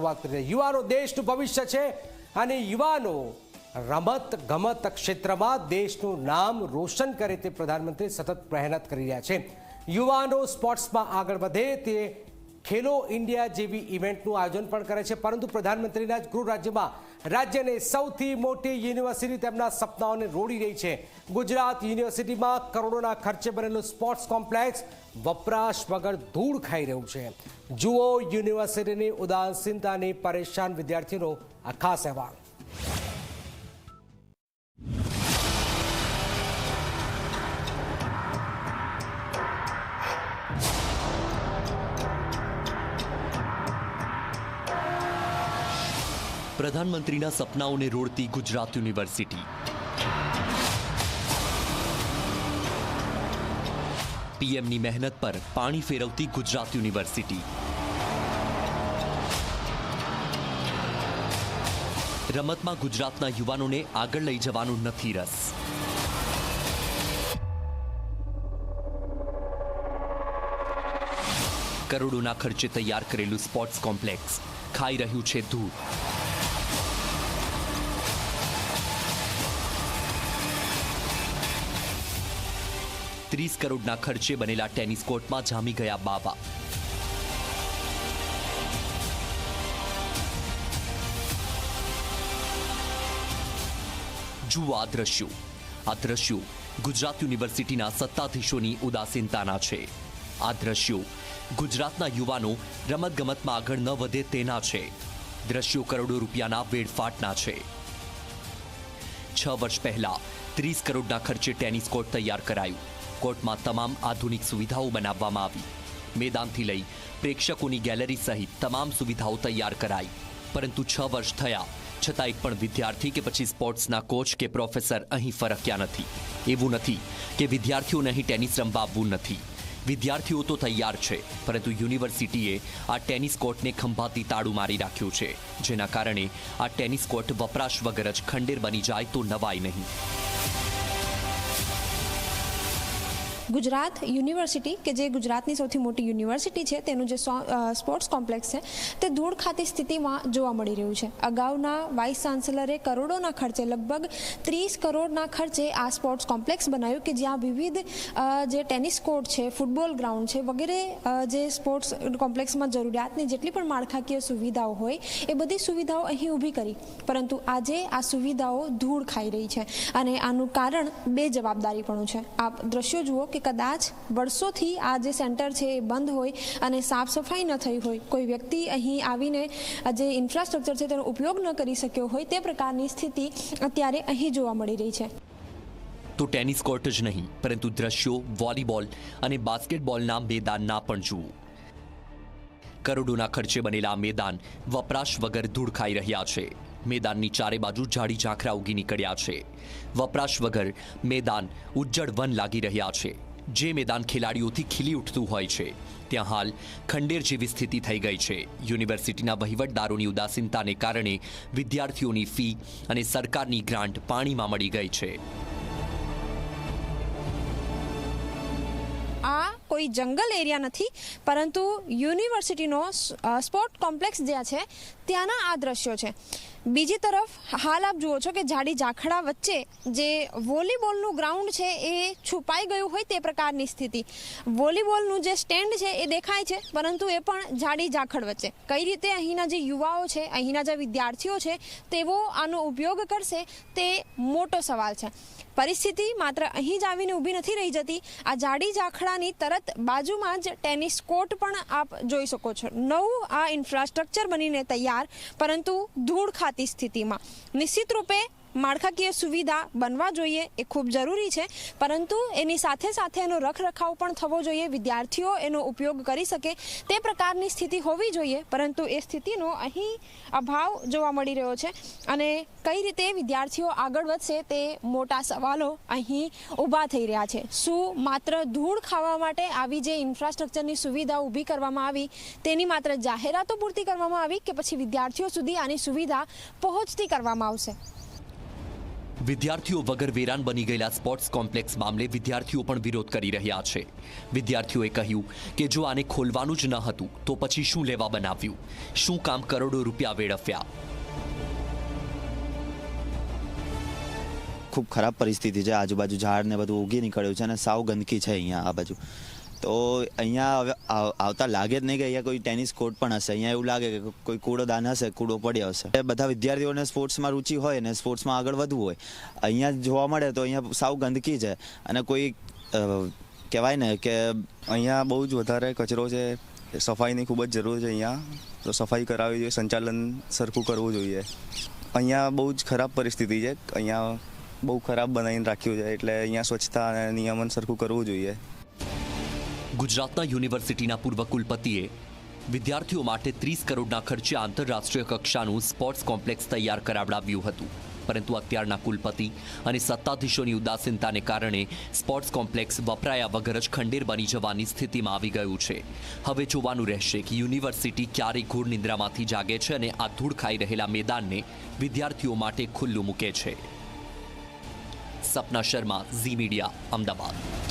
શરૂઆત કરી યુવાનો દેશનું ભવિષ્ય છે અને યુવાનો રમત ગમત ક્ષેત્રમાં દેશનું નામ રોશન કરે તે પ્રધાનમંત્રી સતત મહેનત કરી રહ્યા છે. યુવાનો સ્પોર્ટ્સમાં આગળ વધે તે ખેલો ઇન્ડિયા જેવી ઇવેન્ટનું આયોજન પણ કરે છે. પરંતુ પ્રધાનમંત્રીના ગૃહ રાજ્યમાં રાજ્યની સૌથી મોટી યુનિવર્સિટી તેમના સપનાઓને રોડી રહી છે. ગુજરાત યુનિવર્સિટીમાં કરોડોના ખર્ચે બનેલું સ્પોર્ટ્સ કોમ્પ્લેક્સ વપરાશ વગર ધૂળ ખાઈ રહ્યું છે. જુઓ યુનિવર્સિટીની ઉદાસીનતાની પરેશાન વિદ્યાર્થીનો આ ખાસ અહેવાલ. પ્રધાનમંત્રીના સપનાઓને રોડતી ગુજરાત યુનિવર્સિટી. પીએમની મહેનત પર પાણી ફેરવતી ગુજરાત યુનિવર્સિટી. રમતમાં ગુજરાતના યુવાનોને આગળ લઈ જવાનું નથી રસ. કરોડોના ખર્ચે તૈયાર કરેલું સ્પોર્ટ્સ કોમ્પ્લેક્સ ખાઈ રહ્યું છે ધૂળ. ત્રીસ કરોડના ખર્ચે બનેલા ટેનિસ કોર્ટમાં જામી ગયા બાબા જુઓ આ દ્રશ્યો. આ દ્રશ્યો ગુજરાત યુનિવર્સિટીના સત્તાધીશોની ઉદાસીનતાના છે. આ દ્રશ્યો ગુજરાતના યુવાનો રમતગમતમાં આગળ ન વધે તેના છે. દ્રશ્યો કરોડો રૂપિયાના વેડફાટના છે. છ વર્ષ પહેલા ત્રીસ કરોડના ખર્ચે ટેનિસ કોર્ટ તૈયાર કરાયું. કોર્ટમાં તમામ આધુનિક સુવિધાઓ બનાવવામાં આવી. મેદાનથી લઈ પ્રેક્ષકોની ગેલેરી સહિત તમામ સુવિધાઓ તૈયાર કરાઈ. પરંતુ છ વર્ષ થયા છતાં એક પણ વિદ્યાર્થી કે પછી સ્પોર્ટ્સના કોચ કે પ્રોફેસર અહીં ફરક્યા નથી. એવું નથી કે વિદ્યાર્થીઓને અહીં ટેનિસ રમવા આવવું નથી. વિદ્યાર્થીઓ તો તૈયાર છે, પરંતુ યુનિવર્સિટીએ આ ટેનિસ કોર્ટને ખંભાતી તાળું મારી રાખ્યું છે. જેના કારણે આ ટેનિસ કોર્ટ વપરાશ વગર જ ખંડેર બની જાય તો નવાય નહીં. ગુજરાત યુનિવર્સિટી, કે જે ગુજરાતની સૌથી મોટી યુનિવર્સિટી છે, તેનું જે સ્પોર્ટ્સ કોમ્પ્લેક્સ છે, તે ધૂળ ખાતી સ્થિતિમાં જોવા મળી રહ્યું છે. અગાઉના વાઇસ ચાન્સલરે કરોડોના ખર્ચે, લગભગ ત્રીસ કરોડના ખર્ચે આ સ્પોર્ટ્સ કોમ્પ્લેક્સ બનાવ્યું કે જ્યાં વિવિધ જે ટેનિસ કોર્ટ છે, ફૂટબોલ ગ્રાઉન્ડ છે, વગેરે જે સ્પોર્ટ્સ કોમ્પ્લેક્સમાં જરૂરિયાતની જેટલી પણ માળખાકીય સુવિધાઓ હોય, એ બધી સુવિધાઓ અહીં ઊભી કરી. પરંતુ આજે આ સુવિધાઓ ધૂળ ખાઈ રહી છે. અને આનું કારણ બે જવાબદારીપણું છે. આપ દ્રશ્યો જુઓ કે કદાચ વર્ષોથી આ જે સેન્ટર છે એ બંધ હોય અને સાફ સફાઈ ન થઈ હોય, કોઈ વ્યક્તિ અહીં આવીને જે ઇન્ફ્રાસ્ટ્રક્ચર છે તેનો ઉપયોગ ન કરી શક્યો હોય તે પ્રકારની સ્થિતિ અત્યારે અહીં જોવા મળી રહી છે. તો ટેનિસ કોર્ટ જ નહીં, પરંતુ દ્રશ્યો, વોલીબોલ અને બાસ્કેટબોલના મેદાનના પણ જુઓ. કરોડોના ખર્ચે બનેલા મેદાન વપરાશ વગર ધૂળ ખાઈ રહ્યા છે. મેદાનની ચારે બાજુ ઝાડી ઝાંખરા ઉગી નીકળ્યા છે. વપરાશ વગર મેદાન ઉજ્જડ વન લાગી રહ્યા છે. જે મેદાન ખેલાડીઓથી ખીલી ઉઠતું હોય છે. ત્યાં હાલ ખંડેર જેવી સ્થિતિ થઈ ગઈ છે. યુનિવર્સિટીના વહીવટદારોની ઉદાસીનતાને કારણે વિદ્યાર્થીઓની ફી અને સરકારની ગ્રાન્ટ પાણીમાં મળી ગઈ છે. આ કોઈ જંગલ એરિયા નથી, પરંતુ યુનિવર્સિટીનો સ્પોર્ટ કોમ્પ્લેક્સ જ્યાં છે, ત્યાંના આ દ્રશ્યો છે. બીજી તરફ, હાલ આપ જુઓ છો કે જાડી ઝાખડા વચ્ચે જે વોલીબોલનું ગ્રાઉન્ડ છે એ છુપાઈ ગયું હોય તે પ્રકારની સ્થિતિ. વોલીબોલનું જે સ્ટેન્ડ છે એ દેખાય છે, પરંતુ એ પણ જાડી ઝાખડ વચ્ચે. કઈ રીતે અહીંના જે યુવાઓ છે, અહીંના જે વિદ્યાર્થીઓ છે, તેઓ આનો ઉપયોગ કરશે તે મોટો સવાલ છે. પરિસ્થિતિ માત્ર અહીં જ આવીને ઊભી નથી રહી જતી. આ જાડી ઝાખડાની તરત બાજુમાં જ ટેનિસ કોર્ટ પણ આપ જોઈ શકો છો. નવું આ ઇન્ફ્રાસ્ટ્રક્ચર બનીને તૈયાર, પરંતુ ધૂળ ખાતી સ્થિતિમાં નિશ્ચિત રૂપે માળખાકીય સુવિધા બનવા જોઈએ એ ખૂબ જરૂરી છે, પરંતુ એની સાથે સાથે એનો રખરખાવ પણ થવો જોઈએ, વિદ્યાર્થીઓ એનો ઉપયોગ કરી શકે, તે પ્રકારની સ્થિતિ હોવી જોઈએ, પરંતુ એ સ્થિતિનો અહીં અભાવ જોવા મળી રહ્યો છે. અને કઈ રીતે વિદ્યાર્થીઓ આગળ વધશે તે મોટા સવાલો અહીં ઊભા થઈ રહ્યા છે. શું માત્ર ધૂળ ખાવા માટે આવી જે ઇન્ફ્રાસ્ટ્રક્ચરની સુવિધા ઊભી કરવામાં આવી, તેની માત્ર જાહેરાતો પૂરતી કરવામાં આવી કે પછી વિદ્યાર્થીઓ સુધી આની સુવિધા પહોંચતી કરવામાં આવશે? વિદ્યાર્થીઓ વગર વેરાન બની ગયેલા સ્પોર્ટ્સ કોમ્પ્લેક્સ મામલે વિદ્યાર્થીઓ પણ વિરોધ કરી રહ્યા છે. વિદ્યાર્થીઓએ કહ્યું કે જો આને ખોલવાનું જ ન હતું, તો પછી શું લેવા બનાવ્યું? શું કામ કરોડો રૂપિયા વેડફ્યા? ખૂબ ખરાબ પરિસ્થિતિ છે. આજુબાજુ ઝાડ ને બધું ઉગી નીકળ્યું છે અને સાવ ગંદકી છે અહીંયા આ બાજુ. તો અહીંયા આવતા લાગે જ નહીં કે અહીંયા કોઈ ટેનિસ કોર્ટ પણ હશે. અહીંયા એવું લાગે કે કોઈ કૂડોદાન હશે, કૂડો પડ્યો હશે. બધા વિદ્યાર્થીઓને સ્પોર્ટ્સમાં રુચિ હોય અને સ્પોર્ટ્સમાં આગળ વધવું હોય. અહીંયા જોવા મળે તો અહીંયા સાવ ગંદકી છે. અને કોઈ કહેવાય ને કે અહીંયા બહુ જ વધારે કચરો છે. સફાઈની ખૂબ જ જરૂર છે અહીંયા. તો સફાઈ કરાવવી જોઈએ, સંચાલન સરખું કરવું જોઈએ. અહીંયા બહુ જ ખરાબ પરિસ્થિતિ છે. અહીંયા બહુ ખરાબ બનાવીને રાખ્યું છે. એટલે અહીંયા સ્વચ્છતા અને નિયમન સરખું કરવું જોઈએ. ગુજરાતના યુનિવર્સિટીના પૂર્વ કુલપતિએ વિદ્યાર્થીઓ માટે ત્રીસ કરોડના ખર્ચે આંતરરાષ્ટ્રીય કક્ષાનું સ્પોર્ટ્સ કોમ્પ્લેક્સ તૈયાર કરાવડાવ્યું હતું. પરંતુ અત્યારના કુલપતિ અને સત્તાધીશોની ઉદાસીનતાને કારણે સ્પોર્ટ્સ કોમ્પ્લેક્સ વપરાયા વગર જ ખંડેર બની જવાની સ્થિતિમાં આવી ગયું છે. હવે જોવાનું રહેશે કે યુનિવર્સિટી ક્યારે ઘોર નિંદ્રામાંથી જાગે છે અને આ ધૂળ ખાઈ રહેલા મેદાનને વિદ્યાર્થીઓ માટે ખુલ્લું મૂકે છે. સપના શર્મા, ઝી મીડિયા, અમદાવાદ.